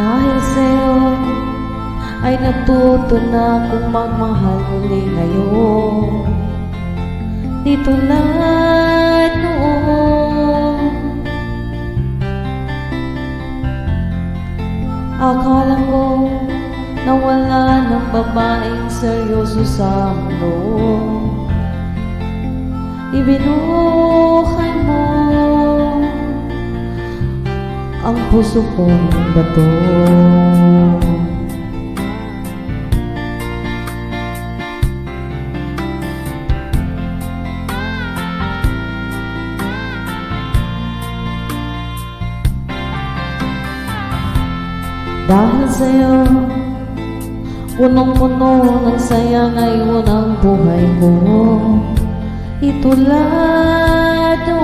Dahil sa'yo ay natuto na akong magmahal muli ngayon. Di tulad noon. Akala ko na wala ng babaeng seryoso sa mundo. Ibinuhay ang puso kong bato. Dahil sa'yo Punong-puno ng saya ngayon ang buhay ko. Itulado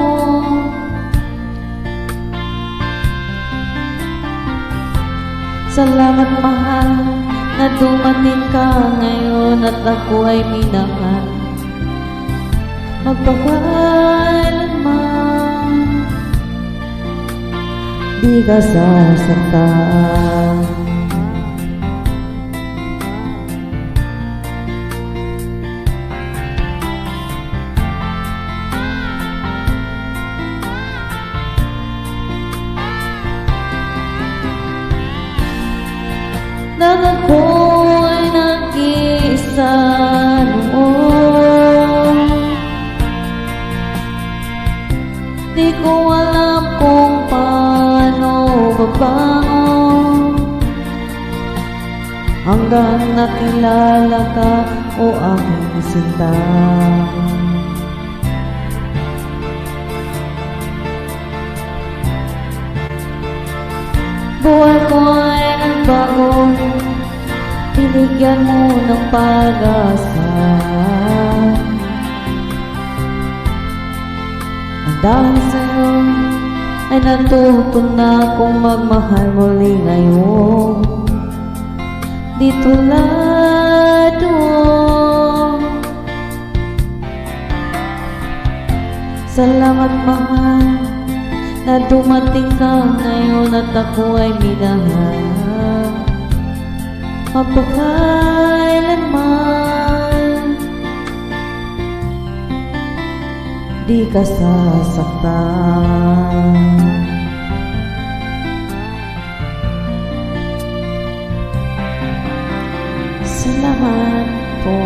Salamat mahal na dumating ka ngayon at ako ay minahal Magpapailanman Di ka sasaktan Nang ako'y nag-iisa noon. Alam kung paano babangon Hanggang nakilala ka o aking sinta Buhay ko ay nagbago Binigyan mo ng pag-asa. Ang dahil sa'yo ay natuto na akong magmahal muli ngayon. Di tulad noon Salamat mahal na dumating ka ngayon at ako ay minahal Di ka sasaktan Salamat po